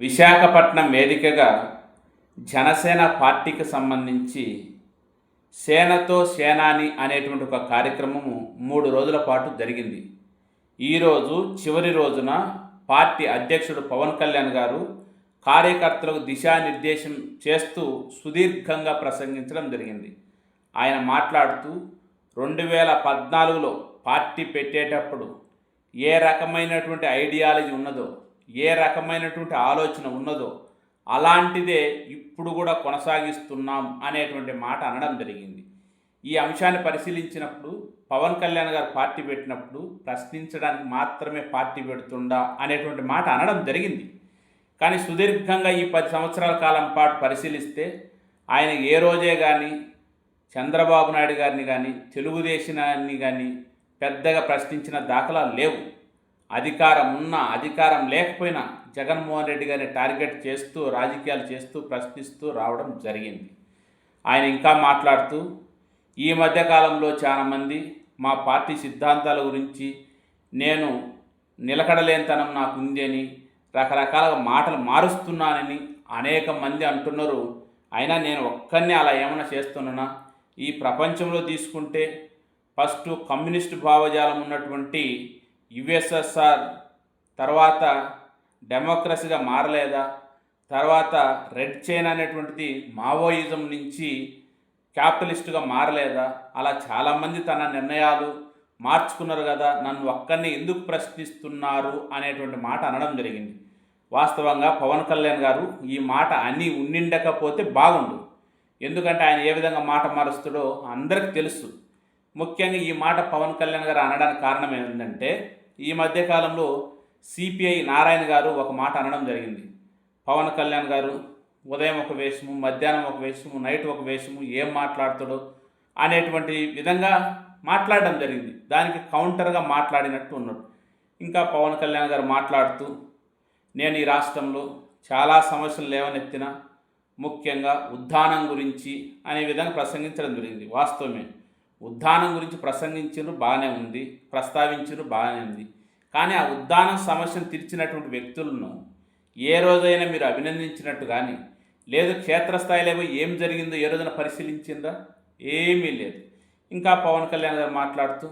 విశాఖపట్నం వేదికగా జనసేన పార్టీకి సంబంధించి సేనతో సేనాని అనేటువంటి ఒక కార్యక్రమము మూడు రోజుల పాటు జరిగింది. ఈరోజు చివరి రోజున పార్టీ అధ్యక్షుడు పవన్ కళ్యాణ్ గారు కార్యకర్తలకు దిశానిర్దేశం చేస్తూ సుదీర్ఘంగా ప్రసంగించడం జరిగింది. ఆయన మాట్లాడుతూ రెండు వేల పద్నాలుగులో పార్టీ పెట్టేటప్పుడు ఏ రకమైనటువంటి ఐడియాలజీ ఉన్నదో ఏ రకమైనటువంటి ఆలోచన ఉన్నదో అలాంటిదే ఇప్పుడు కూడా కొనసాగిస్తున్నాం అనేటువంటి మాట అనడం జరిగింది. ఈ అంశాన్ని పరిశీలించినప్పుడు పవన్ కళ్యాణ్ గారు పార్టీ పెట్టినప్పుడు ప్రశ్నించడానికి మాత్రమే పార్టీ పెడుతుండా అనేటువంటి మాట అనడం జరిగింది. కానీ సుదీర్ఘంగా ఈ పది సంవత్సరాల కాలం పాటు పరిశీలిస్తే ఆయన ఏ రోజే కానీ చంద్రబాబు నాయుడు గారిని కానీ తెలుగుదేశాన్ని కానీ పెద్దగా ప్రశ్నించిన దాఖలాలు లేవు. అధికారం ఉన్నా అధికారం లేకపోయినా జగన్మోహన్ రెడ్డి గారిని టార్గెట్ చేస్తూ రాజకీయాలు చేస్తూ ప్రశ్నిస్తూ రావడం జరిగింది. ఆయన ఇంకా మాట్లాడుతూ ఈ మధ్యకాలంలో చాలామంది మా పార్టీ సిద్ధాంతాల గురించి నేను నిలకడలేనితనం నాకు ఉంది అని రకరకాలుగా మాటలు మారుస్తున్నానని అనేక మంది అంటున్నారు. అయినా నేను ఒక్కరిని అలా ఏమైనా చేస్తున్నానా? ఈ ప్రపంచంలో తీసుకుంటే ఫస్ట్ కమ్యూనిస్ట్ భావజాలం ఉన్నటువంటి యుఎస్ఎస్ఆర్ తర్వాత డెమోక్రసీగా మారలేదా? తర్వాత రెడ్ చైన్ అనేటువంటిది మావోయిజం నుంచి క్యాపిటలిస్టుగా మారలేదా? అలా చాలామంది తన నిర్ణయాలు మార్చుకున్నారు కదా నన్ను ఒక్కరిని ఎందుకు ప్రశ్నిస్తున్నారు అనేటువంటి మాట అనడం జరిగింది. వాస్తవంగా పవన్ కళ్యాణ్ గారు ఈ మాట అన్నీ ఉండిండకపోతే బాగుండు. ఎందుకంటే ఆయన ఏ విధంగా మాట మారుస్తాడో అందరికీ తెలుసు. ముఖ్యంగా ఈ మాట పవన్ కళ్యాణ్ గారు అనడానికి కారణం ఏంటంటే ఈ మధ్యకాలంలో సిపిఐ నారాయణ గారు ఒక మాట అనడం జరిగింది. పవన్ కళ్యాణ్ గారు ఉదయం ఒక వేషము మధ్యాహ్నం ఒక వేషము నైట్ ఒక వేషము ఏం మాట్లాడతాడో అనేటువంటి విధంగా మాట్లాడడం జరిగింది. దానికి కౌంటర్గా మాట్లాడినట్టు ఉన్నాడు ఇంకా పవన్ కళ్యాణ్ గారు మాట్లాడుతూ నేను ఈ రాష్ట్రంలో చాలా సమస్యలు లేవనెత్తిన ముఖ్యంగా ఉద్దానం గురించి అనే విధంగా ప్రసంగించడం జరిగింది వాస్తవమే. ఉద్దానం గురించి ప్రసంగించరు బాగానే ఉంది. ప్రస్తావించరు బాగానే ఉంది. కానీ ఆ ఉద్దానం సమస్యను తీర్చినటువంటి వ్యక్తులను ఏ రోజైనా మీరు అభినందించినట్టు కానీ లేదు క్షేత్రస్థాయిలో ఏం జరిగిందో ఏ రోజున పరిశీలించిందా? ఏమీ లేదు. ఇంకా పవన్ కళ్యాణ్ గారు మాట్లాడుతూ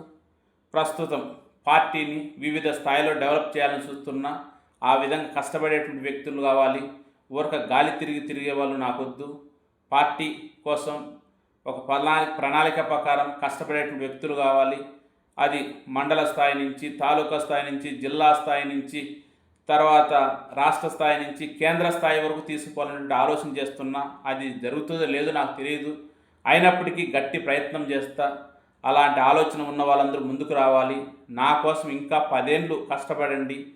ప్రస్తుతం పార్టీని వివిధ స్థాయిలో డెవలప్ చేయాలని చూస్తున్నా ఆ విధంగా కష్టపడేటువంటి వ్యక్తులు కావాలి. ఊరక గాలి తిరిగి తిరిగే వాళ్ళు నాకొద్దు. పార్టీ కోసం ఒక ప్రణాళిక ప్రణాళిక ప్రకారం కష్టపడేటువంటి వ్యక్తులు కావాలి. అది మండల స్థాయి నుంచి తాలూకా స్థాయి నుంచి జిల్లా స్థాయి నుంచి తర్వాత రాష్ట్ర స్థాయి నుంచి కేంద్ర స్థాయి వరకు తీసుకోవాలనే ఆలోచన చేస్తున్నా అది జరుగుతుందో లేదో నాకు తెలియదు. అయినప్పటికీ గట్టి ప్రయత్నం చేస్తా. అలాంటి ఆలోచన ఉన్న వాళ్ళందరూ ముందుకు రావాలి. నా కోసం ఇంకా పదేళ్ళు కష్టపడండి.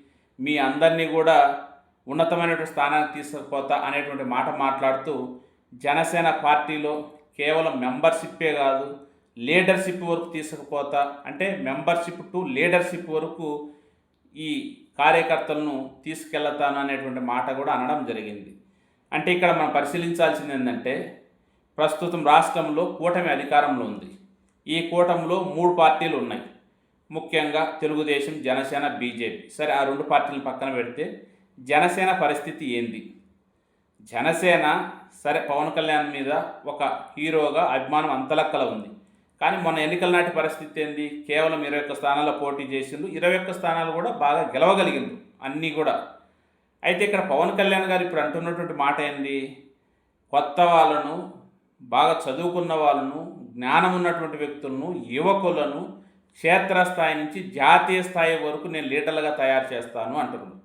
మీ అందరినీ కూడా ఉన్నతమైనటువంటి స్థానానికి తీసుకుపోతా అనేటువంటి మాట మాట్లాడుతూ జనసేన పార్టీలో కేవలం మెంబర్షిప్పే కాదు లీడర్షిప్ వరకు తీసుకుపోతా అంటే మెంబర్షిప్ టు లీడర్షిప్ వరకు ఈ కార్యకర్తలను తీసుకెళ్తాను అనేటువంటి మాట కూడా అనడం జరిగింది. అంటే ఇక్కడ మనం పరిశీలించాల్సింది ఏంటంటే ప్రస్తుతం రాష్ట్రంలో కూటమి అధికారంలో ఉంది. ఈ కూటమిలో మూడు పార్టీలు ఉన్నాయి. ముఖ్యంగా తెలుగుదేశం జనసేన బీజేపీ. సరే ఆ రెండు పార్టీలను పక్కన పెడితే జనసేన పరిస్థితి ఏంది? జనసేన సరే పవన్ కళ్యాణ్ మీద ఒక హీరోగా అభిమానం అంతలక్కల ఉంది. కానీ మొన్న ఎన్నికల నాటి పరిస్థితి ఏంది? కేవలం ఇరవై ఒక్క స్థానాల్లో పోటీ చేసిండ్రు ఇరవై ఒక్క స్థానాలు కూడా బాగా గెలవగలిగిండు అన్నీ కూడా. అయితే ఇక్కడ పవన్ కళ్యాణ్ గారు ఇప్పుడు అంటున్నటువంటి మాట ఏంది? కొత్త వాళ్ళను బాగా చదువుకున్న వాళ్ళను జ్ఞానం ఉన్నటువంటి వ్యక్తులను యువకులను క్షేత్రస్థాయి నుంచి జాతీయ స్థాయి వరకు నేను లీడర్లుగా తయారు చేస్తాను అంటున్నాను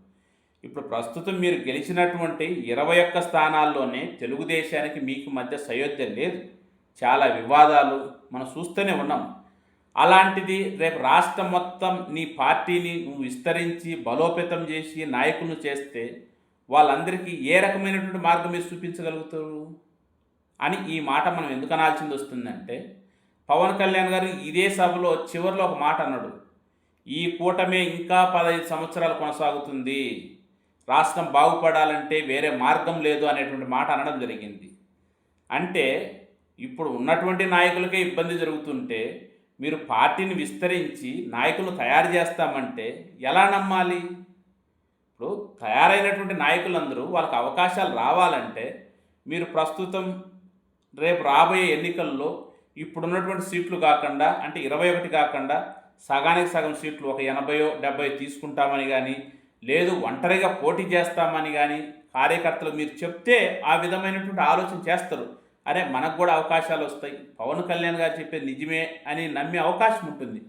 ఇప్పుడు ప్రస్తుతం మీరు గెలిచినటువంటి ఇరవై ఒక్క స్థానాల్లోనే తెలుగుదేశానికి మీకు మధ్య సయోధ్య లేదు. చాలా వివాదాలు మనం చూస్తూనే ఉన్నాం. అలాంటిది రేపు రాష్ట్రం మొత్తం నీ పార్టీని నువ్వు విస్తరించి బలోపేతం చేసి నాయకులను చేస్తే వాళ్ళందరికీ ఏ రకమైనటువంటి మార్గం మీరు చూపించగలుగుతారు? అని ఈ మాట మనం ఎందుకు అనాల్సింది వస్తుందంటే పవన్ కళ్యాణ్ గారు ఇదే సభలో చివరిలో ఒక మాట అన్నాడు. ఈ కూటమే ఇంకా పదహైదు సంవత్సరాలు కొనసాగుతుంది. రాష్ట్రం బాగుపడాలంటే వేరే మార్గం లేదు అనేటువంటి మాట అనడం జరిగింది. అంటే ఇప్పుడు ఉన్నటువంటి నాయకులకే ఇబ్బంది జరుగుతుంటే మీరు పార్టీని విస్తరించి నాయకులను తయారు చేస్తామంటే ఎలా నమ్మాలి? ఇప్పుడు తయారైనటువంటి నాయకులందరూ వాళ్ళకి అవకాశాలు రావాలంటే మీరు ప్రస్తుతం రేపు రాబోయే ఎన్నికల్లో ఇప్పుడున్నటువంటి సీట్లు కాకుండా అంటే ఇరవై ఒకటి కాకుండా సగానికి సగం సీట్లు ఒక ఎనభయో డెబ్బై తీసుకుంటామని కానీ లేదు ఒంటరిగా పోటీ చేస్తామని కానీ కార్యకర్తలు మీరు చెప్తే ఆ విధమైనటువంటి ఆలోచన చేస్తారు. అరే మనకు కూడా అవకాశాలు వస్తాయి. పవన్ కళ్యాణ్ గారు చెప్పేది నిజమే అని నమ్మే అవకాశం ఉంటుంది.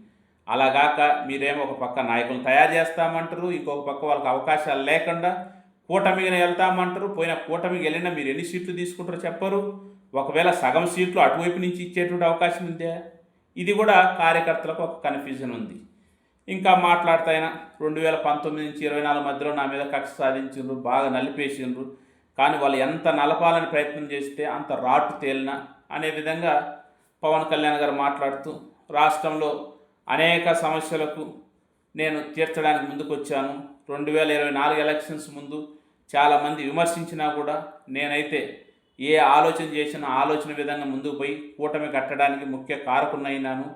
అలాగాక మీరేమో ఒక పక్క నాయకులను తయారు చేస్తామంటారు ఇంకొక పక్క వాళ్ళకి అవకాశాలు లేకుండా కూటమిగా వెళ్తామంటారు. పోయిన కూటమికి వెళ్ళినా మీరు ఎన్ని సీట్లు తీసుకుంటారో చెప్పరు. ఒకవేళ సగం సీట్లు అటువైపు నుంచి ఇచ్చేటువంటి అవకాశం ఉందే? ఇది కూడా కార్యకర్తలకు ఒక కన్ఫ్యూజన్ ఉంది. ఇంకా మాట్లాడతాయినా. రెండు వేల పంతొమ్మిది నుంచి ఇరవై నాలుగు మధ్యలో నా మీద కక్ష సాధించిండ్రు బాగా నలిపేసిండ్రు. కానీ వాళ్ళు ఎంత నలపాలని ప్రయత్నం చేస్తే అంత రాటు తేలిన. అనే విధంగా పవన్ కళ్యాణ్ గారు మాట్లాడుతూ రాష్ట్రంలో అనేక సమస్యలకు నేను తీర్చడానికి ముందుకొచ్చాను. రెండు వేల ఇరవై నాలుగు ఎలక్షన్స్ ముందు చాలామంది విమర్శించినా కూడా నేనైతే ఏ ఆలోచన చేసినా ఆలోచన విధంగా ముందుకు పోయి కూటమి కట్టడానికి ముఖ్య కారకున్నైనాను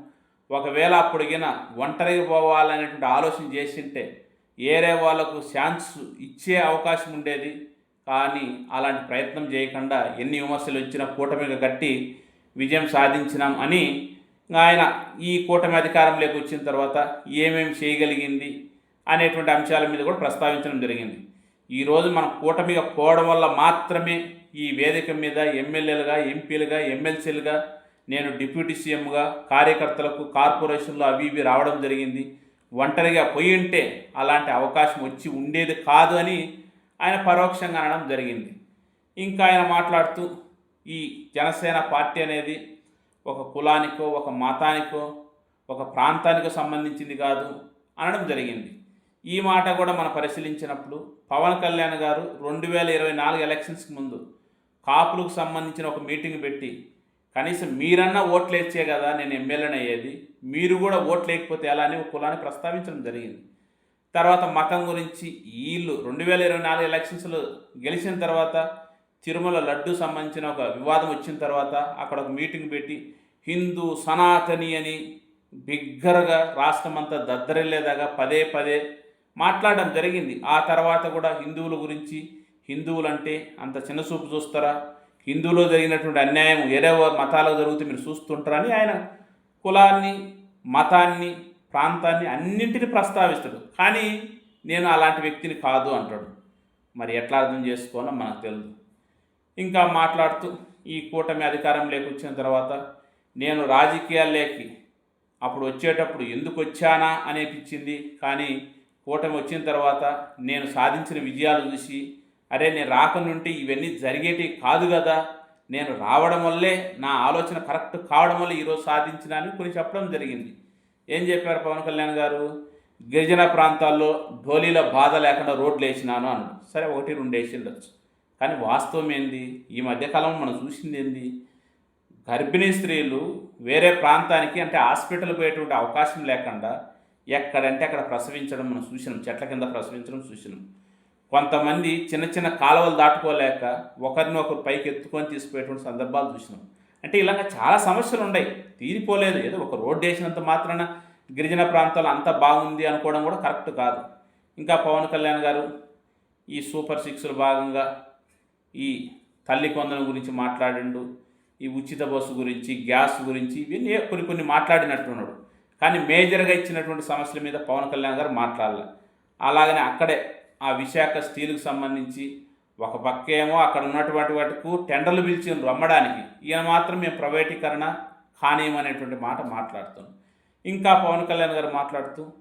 ఒకవేళ అప్పుడుగిన ఒంటరికి పోవాలనేటువంటి ఆలోచన చేసింటే ఏరే వాళ్ళకు ఛాన్స్ ఇచ్చే అవకాశం ఉండేది. కానీ అలాంటి ప్రయత్నం చేయకుండా ఎన్ని విమర్శలు వచ్చినా కూటమిగా కట్టి విజయం సాధించినాం అని ఆయన ఈ కూటమి అధికారంలోకి వచ్చిన తర్వాత ఏమేమి చేయగలిగింది అనేటువంటి అంశాల మీద కూడా ప్రస్తావించడం జరిగింది. ఈరోజు మనం కూటమిగా పోవడం వల్ల మాత్రమే ఈ వేదిక మీద ఎమ్మెల్యేలుగా ఎంపీలుగా ఎమ్మెల్సీలుగా నేను డిప్యూటీ సీఎంగా కార్యకర్తలకు కార్పొరేషన్లు అవి ఇవి రావడం జరిగింది. ఒంటరిగా పోయి ఉంటే అలాంటి అవకాశం వచ్చి ఉండేది కాదు అని ఆయన పరోక్షంగా అనడం జరిగింది. ఇంకా ఆయన మాట్లాడుతూ ఈ జనసేన పార్టీ అనేది ఒక కులానికో ఒక మతానికో ఒక ప్రాంతానికో సంబంధించింది కాదు అనడం జరిగింది. ఈ మాట కూడా మనం పరిశీలించినప్పుడు పవన్ కళ్యాణ్ గారు రెండు వేల ఇరవై నాలుగు ఎలక్షన్స్కి ముందు కాపులకు సంబంధించిన ఒక మీటింగ్ పెట్టి కనీసం మీరన్నా ఓట్లు వేసే కదా నేను ఎమ్మెల్యేని అయ్యేది మీరు కూడా ఓట్లు లేకపోతే ఎలా అని ఒక కులాన్ని ప్రస్తావించడం జరిగింది. తర్వాత మతం గురించి వీళ్ళు రెండు వేల ఇరవై నాలుగు ఎలక్షన్స్లో గెలిచిన తర్వాత తిరుమల లడ్డు సంబంధించిన ఒక వివాదం వచ్చిన తర్వాత అక్కడ ఒక మీటింగ్ పెట్టి హిందూ సనాతని అని బిగ్గరగా రాష్ట్రమంతా దద్దరిల్లేదాగా పదే పదే మాట్లాడడం జరిగింది. ఆ తర్వాత కూడా హిందువుల గురించి హిందువులంటే అంత చిన్నచూపు చూస్తారా? హిందువులో జరిగినటువంటి అన్యాయం వేరే మతాలకు జరుగుతూ మీరు చూస్తుంటారని ఆయన కులాన్ని మతాన్ని ప్రాంతాన్ని అన్నింటినీ ప్రస్తావిస్తాడు. కానీ నేను అలాంటి వ్యక్తిని కాదు అంటాడు. మరి ఎట్లా అర్థం చేసుకోవాలో మనకు తెలియదు ఇంకా మాట్లాడుతూ ఈ కూటమి అధికారంలోకి వచ్చిన తర్వాత నేను రాజకీయాల్లోకి అప్పుడు వచ్చేటప్పుడు ఎందుకు వచ్చానా అనిపించింది. కానీ కూటమి వచ్చిన తర్వాత నేను సాధించిన విజయాలు చూసి అరే నేను రాకనుంటే ఇవన్నీ జరిగేటివి కాదు కదా నేను రావడం వల్లే నా ఆలోచన కరెక్ట్ కావడం వల్ల ఈరోజు సాధించినానని కొన్ని చెప్పడం జరిగింది. ఏం చెప్పారు పవన్ కళ్యాణ్ గారు? గిరిజన ప్రాంతాల్లో ఢోలీల బాధ లేకుండా రోడ్లు వేసినాను అన్నాడు. సరే ఒకటి రెండు వేసి ఉండొచ్చు కానీ వాస్తవం ఏంది? ఈ మధ్యకాలం మనం చూసింది ఏంది? గర్భిణీ స్త్రీలు వేరే ప్రాంతానికి అంటే హాస్పిటల్ పోయేటువంటి అవకాశం లేకుండా ఎక్కడంటే అక్కడ ప్రసవించడం మనం చూసినాం. చెట్ల కింద ప్రసవించడం చూసినాం. కొంతమంది చిన్న చిన్న కాలువలు దాటుకోలేక ఒకరిని ఒకరు పైకి ఎత్తుకొని తీసుకుపోయేటువంటి సందర్భాలు చూసినాం. అంటే ఇలాగ చాలా సమస్యలు ఉన్నాయి. తీరిపోలేదు. ఏదో ఒక రోడ్డు వేసినంత మాత్రాన గిరిజన ప్రాంతాలు అంత బాగుంది అనుకోవడం కూడా కరెక్ట్ కాదు. ఇంకా పవన్ కళ్యాణ్ గారు ఈ సూపర్ సిక్స్లో భాగంగా ఈ తల్లి కొందల గురించి మాట్లాడిండు ఈ ఉచిత బస్సు గురించి గ్యాస్ గురించి ఇవన్నీ కొన్ని కొన్ని మాట్లాడినట్టున్నాడు. కానీ మేజర్గా ఇచ్చినటువంటి సమస్యల మీద పవన్ కళ్యాణ్ గారు మాట్లాడాలి. అలాగనే అక్కడే ఆ విశాఖ స్టీల్కి సంబంధించి ఒక పక్కేమో అక్కడ ఉన్నటువంటి వాటికు టెండర్లు పిలిచిండ్రు అమ్మడానికి. ఈయన మాత్రం మేము ప్రైవేటీకరణ కానీయమనేటువంటి మాట మాట్లాడుతున్నాం. ఇంకా పవన్ కళ్యాణ్ గారు మాట్లాడుతూ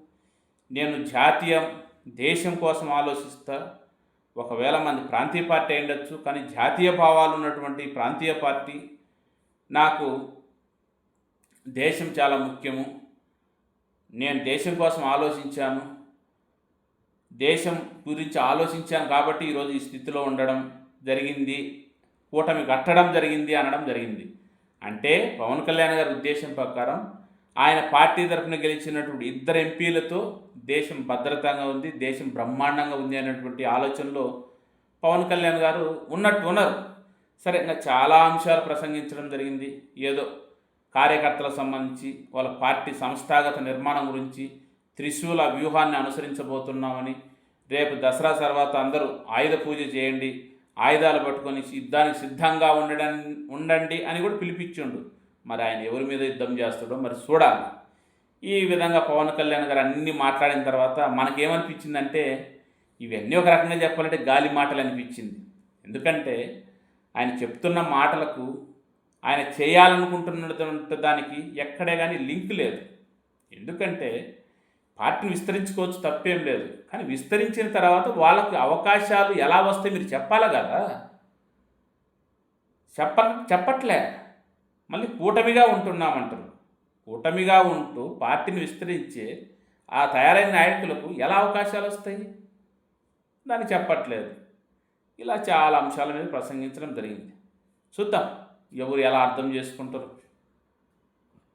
నేను జాతీయం దేశం కోసం ఆలోచిస్తా. ఒకవేళ మంది ప్రాంతీయ పార్టీ అయ్యుండొచ్చు కానీ జాతీయ భావాలు ఉన్నటువంటి ప్రాంతీయ పార్టీ నాకు దేశం చాలా ముఖ్యము. నేను దేశం కోసం ఆలోచించాను. దేశం గురించి ఆలోచించాను కాబట్టి ఈరోజు ఈ స్థితిలో ఉండడం జరిగింది. కూటమి కట్టడం జరిగింది అనడం జరిగింది. అంటే పవన్ కళ్యాణ్ గారి ఉద్దేశం ప్రకారం ఆయన పార్టీ తరఫున గెలిచినటువంటి ఇద్దరు ఎంపీలతో దేశం భద్రతంగా ఉంది దేశం బ్రహ్మాండంగా ఉంది అనేటువంటి ఆలోచనలో పవన్ కళ్యాణ్ గారు ఉన్నట్టు ఉన్నారు. సరే ఇంకా చాలా అంశాలు ప్రసంగించడం జరిగింది. ఏదో కార్యకర్తలకు సంబంధించి వాళ్ళ పార్టీ సంస్థాగత నిర్మాణం గురించి త్రిశూల వ్యూహాన్ని అనుసరించబోతున్నామని రేపు దసరా తర్వాత అందరూ ఆయుధ పూజ చేయండి ఆయుధాలు పట్టుకొని యుద్ధానికి సిద్ధంగా ఉండడం ఉండండి అని కూడా పిలిపించుండు. మరి ఆయన ఎవరి మీద యుద్ధం చేస్తాడో మరి చూడాలి. ఈ విధంగా పవన్ కళ్యాణ్ గారు అన్నీ మాట్లాడిన తర్వాత మనకేమనిపించిందంటే ఇవన్నీ ఒక రకంగా చెప్పాలంటే గాలి మాటలు అనిపించింది. ఎందుకంటే ఆయన చెప్తున్న మాటలకు ఆయన చేయాలనుకుంటున్న దానికి ఎక్కడే కానీ లింక్ లేదు. ఎందుకంటే పార్టీని విస్తరించుకోవచ్చు తప్పేం లేదు. కానీ విస్తరించిన తర్వాత వాళ్ళకి అవకాశాలు ఎలా వస్తాయి మీరు చెప్పాలి కదా? చెప్ప చెప్పట్లే. మళ్ళీ కూటమిగా ఉంటున్నామంటారు. కూటమిగా ఉంటూ పార్టీని విస్తరించే ఆ తయారైన నాయకులకు ఎలా అవకాశాలు వస్తాయి? దాన్ని చెప్పట్లేదు. ఇలా చాలా అంశాల మీద ప్రసంగించడం జరిగింది. చూద్దాం ఎవరు ఎలా అర్థం చేసుకుంటారు.